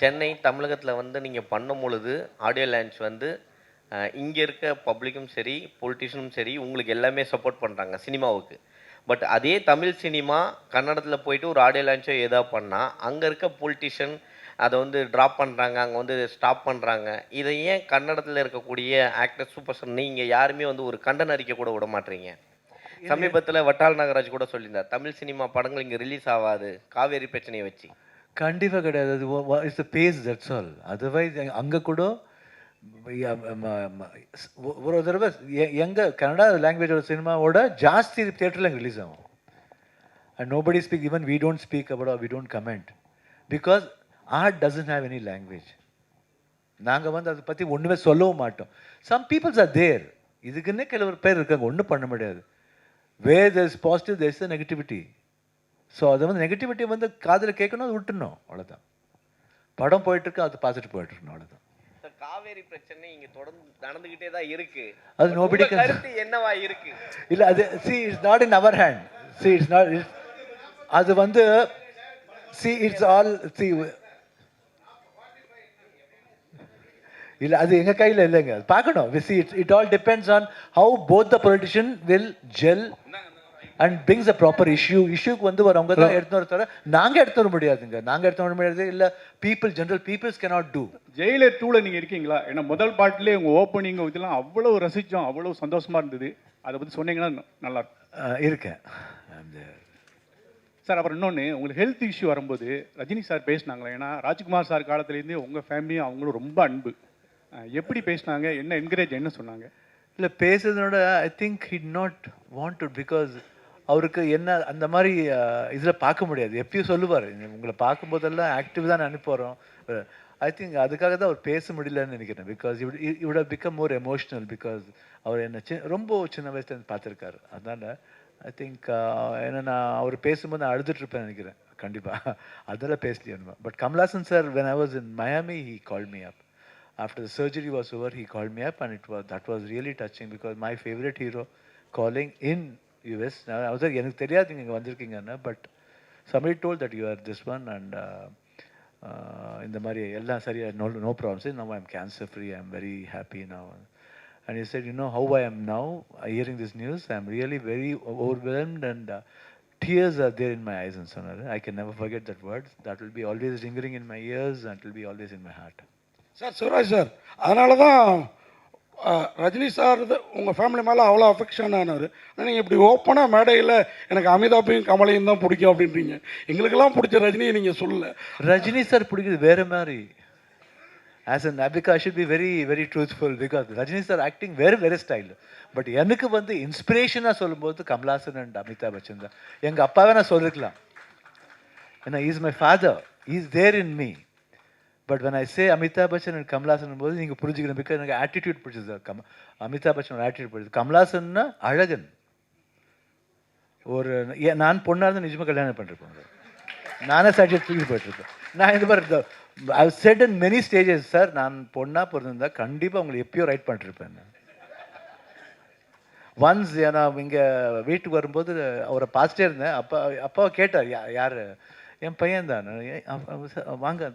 சென்னை தமிழகத்தில் வந்து நீங்கள் பண்ணும் பொழுது ஆடியோ லான்ச் வந்து இங்கே இருக்க பப்ளிக்கும் சரி பொலிட்டிஷியனும் சரி உங்களுக்கு எல்லாமே சப்போர்ட் பண்ணுறாங்க சினிமாவுக்கு. பட் அதே தமிழ் சினிமா கன்னடத்தில் போயிட்டு ஒரு ஆடியோ லான்ச்சோ ஏதோ பண்ணால் அங்கே இருக்க பொலிட்டிஷியன் அதை வந்து ட்ராப் பண்ணுறாங்க அங்கே வந்து ஸ்டாப் பண்ணுறாங்க இதை ஏன் கன்னடத்தில் இருக்கக்கூடிய ஆக்டர் சூப்பர் ஸ்டார் நீங்கள் யாருமே வந்து ஒரு கண்டன அறிக்கை கூட விட மாட்டீங்க? சமீபத்தில் வட்டால் நாகராஜ் கூட சொல்லியிருந்தார் தமிழ் சினிமா படங்கள் இங்கே ரிலீஸ் ஆகாது காவேரி பிரச்சனையை வச்சு. கண்டிப்பாக கிடையாது. அது it's the base that's all otherwise அங்கே கூட ஒரு தடவை எ- எங்க கன்னடா லாங்குவேஜோட சினிமாவோட ஜாஸ்தி தேட்டரில் அங்கே ரிலீஸ் ஆகும். And nobody speak even we don't speak about we don't comment because art doesn't have any language நாங்கள் வந்து அதை பற்றி ஒன்றுமே சொல்லவும் மாட்டோம். சம் பீப்புள்ஸ் ஆர் தேர் இதுக்குன்னே கிளவர் பேர் இருக்காங்க. ஒன்றும் பண்ண முடியாது. Where there is positive there is negativity so அதை வந்து நெகட்டிவிட்டி வந்து காதில் கேட்கணும் அது விட்டுணும் அவ்வளோதான் படம் போயிட்டுருக்கு அதை பார்த்துட்டு போயிட்டுருக்கணும் அவ்வளோதான் காவேரி பிரச்சனை இங்க தொடர்ந்து நடந்துகிட்டே தான் இருக்கு. அது கருத்து என்னவா இருக்கு? இல்லை அது see it's not in our hand see it's not அது வந்து சி இட்ஸ் ஆல் சி இல்லை அது எங்கள் கையில் இல்லைங்க. பார்க்கணும். See it's it all depends on how both the politician will gel and brings a proper issue இஷ்யூக்கு வந்து வரவங்க தான் எடுத்து வர தவிர நாங்கள் எடுத்து வர முடியாதுங்க. நாங்கள் எடுத்து வர முடியாது. இல்லை people general peoples cannot do Jailer டூவில் நீங்கள் இருக்கீங்களா? ஏன்னா முதல் பாட்டிலே உங்கள் ஓப்பனிங் இதெல்லாம் அவ்வளோ ரசித்தோம் அவ்வளோ சந்தோஷமா இருந்தது. அதை பற்றி சொன்னீங்கன்னா நல்லா இருக்கேன். சார் அப்புறம் இன்னொன்று உங்களுக்கு ஹெல்த் இஷ்யூ வரும்போது ரஜினி சார் பேசினாங்களே? ஏன்னா ராஜ்குமார் சார் காலத்துலேருந்தே உங்கள் ஃபேமிலியும் அவங்களும் ரொம்ப அன்பு. எப்படி பேசினாங்க? என்ன என்கரேஜ் என்ன சொன்னாங்க? இல்லை பேசுறதோட I think he not wanted because அவருக்கு என்ன அந்த மாதிரி இதில் பார்க்க முடியாது. எப்பயும் சொல்லுவார் உங்களை பார்க்கும்போதெல்லாம் ஆக்டிவ் தான் அனுப்புகிறோம் ஐ திங்க் அதுக்காக தான் அவர் பேச முடியலன்னு நினைக்கிறேன். பிகாஸ் இவ் இவட பிகம் மோர் எமோஷ்னல் பிகாஸ் அவர் என்ன சி ரொம்ப சின்ன வயசுலேருந்து பார்த்துருக்காரு. அதனால் ஐ திங்க் ஏன்னா நான் அவர் பேசும்போது நான் அழுதுட்ருப்பேன் நினைக்கிறேன். கண்டிப்பாக அதெல்லாம் பேசலையே but Kamal Haasan sir when I was in Miami he call me up after the surgery was over, he called me up, and it was that was really touching because my favorite hero calling in US. Now, I was like, எனக்கு தெரியாது நீங்க இங்க வந்திருக்கீங்கன்னு but somebody told that you are this one and uh, uh, இந்த மாதிரி எல்லாம் சரியா no no problems now I'm cancer free I'm very happy now and he said you know how I am now uh, hearing this news i am really very overwhelmed and uh, tears are there in my eyes and சொன்னாரு I can never forget that word that will be always lingering in my ears and it will be always in my heart sir Sivaraj sir அதனால தான் Rajini sir உங்கள் family மேலே அவ்வளோ affection ஆனார் ஆனால் நீங்கள் இப்படி ஓப்பனாக மேடையில் எனக்கு அமிதாப்பையும் கமலையும் தான் பிடிக்கும் அப்படின்றீங்க. எங்களுக்கெல்லாம் பிடிச்ச ரஜினியை நீங்கள் சொல்லல. ரஜினி சார் பிடிக்குது வேறு மாதிரி. As an அபிகா should be very very truthful because Rajini sir acting வேறு வேறு ஸ்டைல் பட் எனக்கு வந்து இன்ஸ்பிரேஷனாக சொல்லும்போது கமலாசன் அண்ட் அமிதாப் பச்சன் தான். எங்கள் அப்பாவே நான் சொல்லிருக்கலாம். ஏன்னா is my father is there in me but when I say Amitabh Bachchan and Kamal Haasan போது நீங்கள் புரிஞ்சுக்கணும். பிகாஸ் எனக்கு ஆட்டிடியூட் பிடிச்சது கம் அமிதாப் பச்சனோட ஆட்டிடியூட் பிடிச்சது. கமலாசன்னா அழகன். ஒரு ஏ- நான் பொண்ணாக இருந்து நிஜமாக கல்யாணம் பண்ணிருப்பேன். நானே சர்டிஃபிகேட் தூக்கி போயிட்டுருக்கேன் நான் இந்த மாதிரி I said in many stages sir நான் பொண்ணாக பிறந்திருந்தா கண்டிப்பாக உங்களை எப்பயோ ரைட் பண்ணிருப்பேன் ஒன்ஸ் நான் இங்கே வீட்டுக்கு வரும்போது அவரை பார்த்துட்டே இருந்தேன். அப்பா அப்பாவை கேட்டார் யா யார்? என் பையன் தான். வாங்க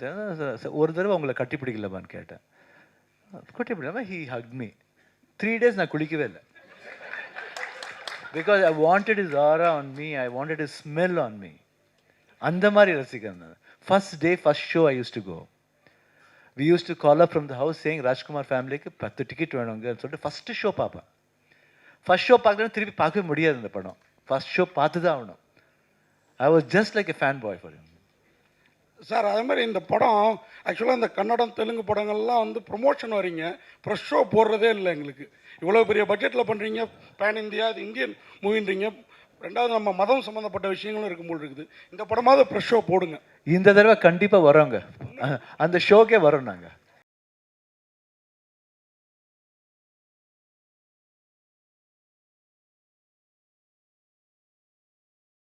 ஒரு தடவை உங்களை கட்டி பிடிக்கலமான்னு கேட்டேன். கட்டி பிடிக்கலாமா he hug me three days நான் குளிக்கவே இல்லை. Because I wanted is aura on me I wanted is smell on me அந்த மாதிரி ரசிக்கிறேன் நான். First day first show I use to go we use to call up from the house சேங் Rajkumar ஃபேமிலிக்கு பத்து ticket வேணுங்கன்னு சொல்லிட்டு ஃபஸ்ட்டு ஷோ பார்ப்பேன். First show பார்க்கலன்னு திருப்பி பார்க்கவே முடியாது அந்த படம். ஃபர்ஸ்ட் ஷோ பார்த்து தான் ஆகணும். I was just like a fan boy for sir அதே மாதிரி இந்த படம் ஆக்சுவலாக இந்த கன்னடம் தெலுங்கு படங்கள்லாம் வந்து ப்ரொமோஷன் வரீங்க ப்ரெஷ் ஷோ போடுறதே இல்லை எங்களுக்கு. இவ்வளோ பெரிய பட்ஜெட்டில் பண்ணுறீங்க பேன் இந்தியா அது இந்தியன் மூவின்றீங்க ரெண்டாவது நம்ம மதம் சம்மந்தப்பட்ட விஷயங்களும் இருக்கும் போல் இருக்குது. இந்த படமாவது ப்ரெஷ் ஷோ போடுங்க. இந்த தடவை கண்டிப்பாக வரோங்க அந்த ஷோக்கே வரோம் நாங்கள்